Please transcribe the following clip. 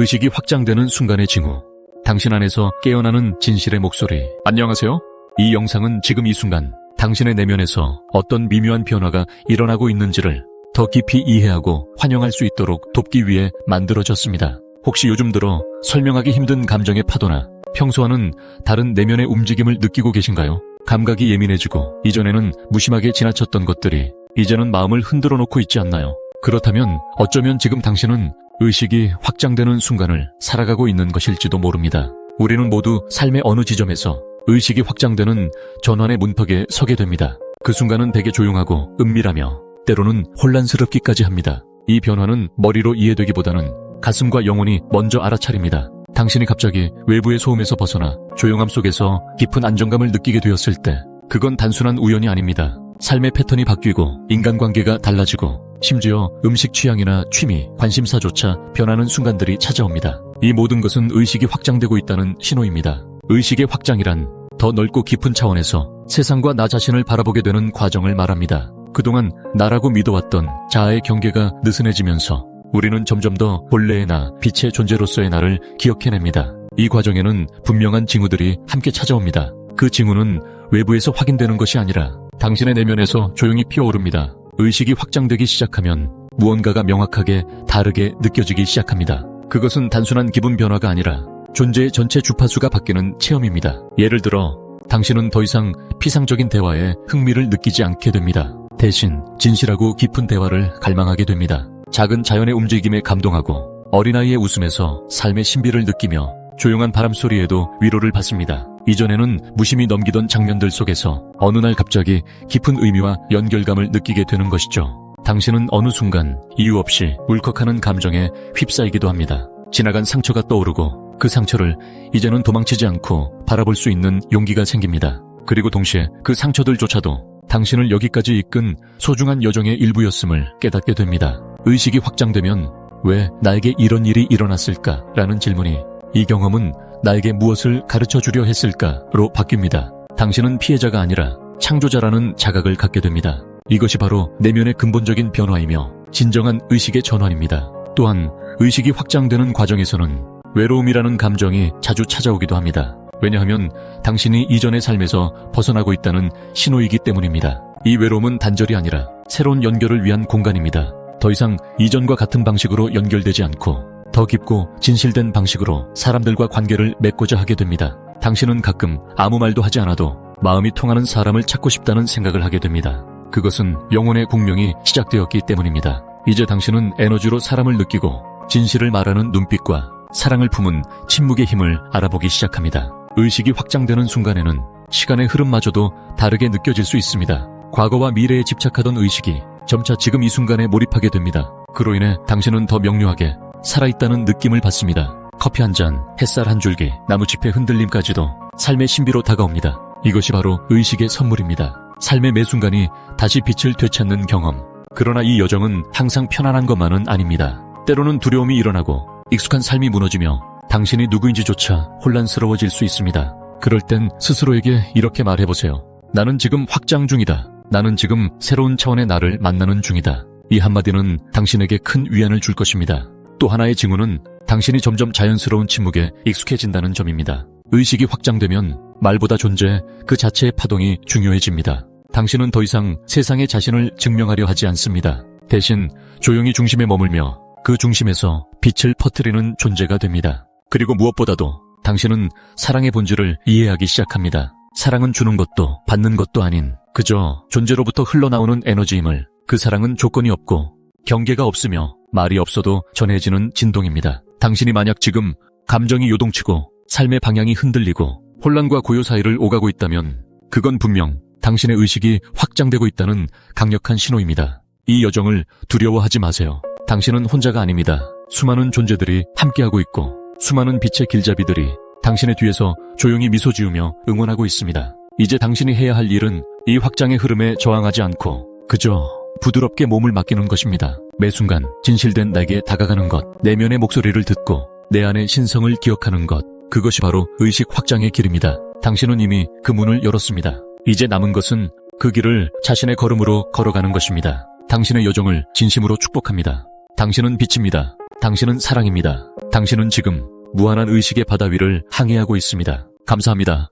의식이 확장되는 순간의 징후. 당신 안에서 깨어나는 진실의 목소리. 안녕하세요. 이 영상은 지금 이 순간 당신의 내면에서 어떤 미묘한 변화가 일어나고 있는지를 더 깊이 이해하고 환영할 수 있도록 돕기 위해 만들어졌습니다. 혹시 요즘 들어 설명하기 힘든 감정의 파도나 평소와는 다른 내면의 움직임을 느끼고 계신가요? 감각이 예민해지고 이전에는 무심하게 지나쳤던 것들이 이제는 마음을 흔들어 놓고 있지 않나요? 그렇다면 어쩌면 지금 당신은 의식이 확장되는 순간을 살아가고 있는 것일지도 모릅니다. 우리는 모두 삶의 어느 지점에서 의식이 확장되는 전환의 문턱에 서게 됩니다. 그 순간은 되게 조용하고 은밀하며 때로는 혼란스럽기까지 합니다. 이 변화는 머리로 이해되기보다는 가슴과 영혼이 먼저 알아차립니다. 당신이 갑자기 외부의 소음에서 벗어나 조용함 속에서 깊은 안정감을 느끼게 되었을 때 그건 단순한 우연이 아닙니다. 삶의 패턴이 바뀌고 인간관계가 달라지고 심지어 음식 취향이나 취미, 관심사조차 변하는 순간들이 찾아옵니다. 이 모든 것은 의식이 확장되고 있다는 신호입니다. 의식의 확장이란 더 넓고 깊은 차원에서 세상과 나 자신을 바라보게 되는 과정을 말합니다. 그동안 나라고 믿어왔던 자아의 경계가 느슨해지면서 우리는 점점 더 본래의 나, 빛의 존재로서의 나를 기억해냅니다. 이 과정에는 분명한 징후들이 함께 찾아옵니다. 그 징후는 외부에서 확인되는 것이 아니라 당신의 내면에서 조용히 피어오릅니다. 의식이 확장되기 시작하면 무언가가 명확하게 다르게 느껴지기 시작합니다. 그것은 단순한 기분 변화가 아니라 존재의 전체 주파수가 바뀌는 체험입니다. 예를 들어 당신은 더 이상 피상적인 대화에 흥미를 느끼지 않게 됩니다. 대신 진실하고 깊은 대화를 갈망하게 됩니다. 작은 자연의 움직임에 감동하고 어린아이의 웃음에서 삶의 신비를 느끼며 조용한 바람 소리에도 위로를 받습니다. 이전에는 무심히 넘기던 장면들 속에서 어느 날 갑자기 깊은 의미와 연결감을 느끼게 되는 것이죠. 당신은 어느 순간 이유 없이 울컥하는 감정에 휩싸이기도 합니다. 지나간 상처가 떠오르고 그 상처를 이제는 도망치지 않고 바라볼 수 있는 용기가 생깁니다. 그리고 동시에 그 상처들조차도 당신을 여기까지 이끈 소중한 여정의 일부였음을 깨닫게 됩니다. 의식이 확장되면 왜 나에게 이런 일이 일어났을까? 라는 질문이 이 경험은 나에게 무엇을 가르쳐 주려 했을까로 바뀝니다. 당신은 피해자가 아니라 창조자라는 자각을 갖게 됩니다. 이것이 바로 내면의 근본적인 변화이며 진정한 의식의 전환입니다. 또한 의식이 확장되는 과정에서는 외로움이라는 감정이 자주 찾아오기도 합니다. 왜냐하면 당신이 이전의 삶에서 벗어나고 있다는 신호이기 때문입니다. 이 외로움은 단절이 아니라 새로운 연결을 위한 공간입니다. 더 이상 이전과 같은 방식으로 연결되지 않고 더 깊고 진실된 방식으로 사람들과 관계를 맺고자 하게 됩니다. 당신은 가끔 아무 말도 하지 않아도 마음이 통하는 사람을 찾고 싶다는 생각을 하게 됩니다. 그것은 영혼의 공명이 시작되었기 때문입니다. 이제 당신은 에너지로 사람을 느끼고 진실을 말하는 눈빛과 사랑을 품은 침묵의 힘을 알아보기 시작합니다. 의식이 확장되는 순간에는 시간의 흐름마저도 다르게 느껴질 수 있습니다. 과거와 미래에 집착하던 의식이 점차 지금 이 순간에 몰입하게 됩니다. 그로 인해 당신은 더 명료하게 살아있다는 느낌을 받습니다. 커피 한 잔, 햇살 한 줄기, 나무잎의 흔들림까지도 삶의 신비로 다가옵니다. 이것이 바로 의식의 선물입니다. 삶의 매 순간이 다시 빛을 되찾는 경험. 그러나 이 여정은 항상 편안한 것만은 아닙니다. 때로는 두려움이 일어나고 익숙한 삶이 무너지며 당신이 누구인지조차 혼란스러워질 수 있습니다. 그럴 땐 스스로에게 이렇게 말해보세요. 나는 지금 확장 중이다. 나는 지금 새로운 차원의 나를 만나는 중이다. 이 한마디는 당신에게 큰 위안을 줄 것입니다. 또 하나의 징후는 당신이 점점 자연스러운 침묵에 익숙해진다는 점입니다. 의식이 확장되면 말보다 존재 그 자체의 파동이 중요해집니다. 당신은 더 이상 세상에 자신을 증명하려 하지 않습니다. 대신 조용히 중심에 머물며 그 중심에서 빛을 퍼뜨리는 존재가 됩니다. 그리고 무엇보다도 당신은 사랑의 본질을 이해하기 시작합니다. 사랑은 주는 것도 받는 것도 아닌 그저 존재로부터 흘러나오는 에너지임을 그 사랑은 조건이 없고 경계가 없으며 말이 없어도 전해지는 진동입니다. 당신이 만약 지금 감정이 요동치고 삶의 방향이 흔들리고 혼란과 고요 사이를 오가고 있다면 그건 분명 당신의 의식이 확장되고 있다는 강력한 신호입니다. 이 여정을 두려워하지 마세요. 당신은 혼자가 아닙니다. 수많은 존재들이 함께하고 있고 수많은 빛의 길잡이들이 당신의 뒤에서 조용히 미소 지으며 응원하고 있습니다. 이제 당신이 해야 할 일은 이 확장의 흐름에 저항하지 않고 그저 부드럽게 몸을 맡기는 것입니다. 매 순간 진실된 나에게 다가가는 것, 내면의 목소리를 듣고 내 안의 신성을 기억하는 것, 그것이 바로 의식 확장의 길입니다. 당신은 이미 그 문을 열었습니다. 이제 남은 것은 그 길을 자신의 걸음으로 걸어가는 것입니다. 당신의 여정을 진심으로 축복합니다. 당신은 빛입니다. 당신은 사랑입니다. 당신은 지금 무한한 의식의 바다 위를 항해하고 있습니다. 감사합니다.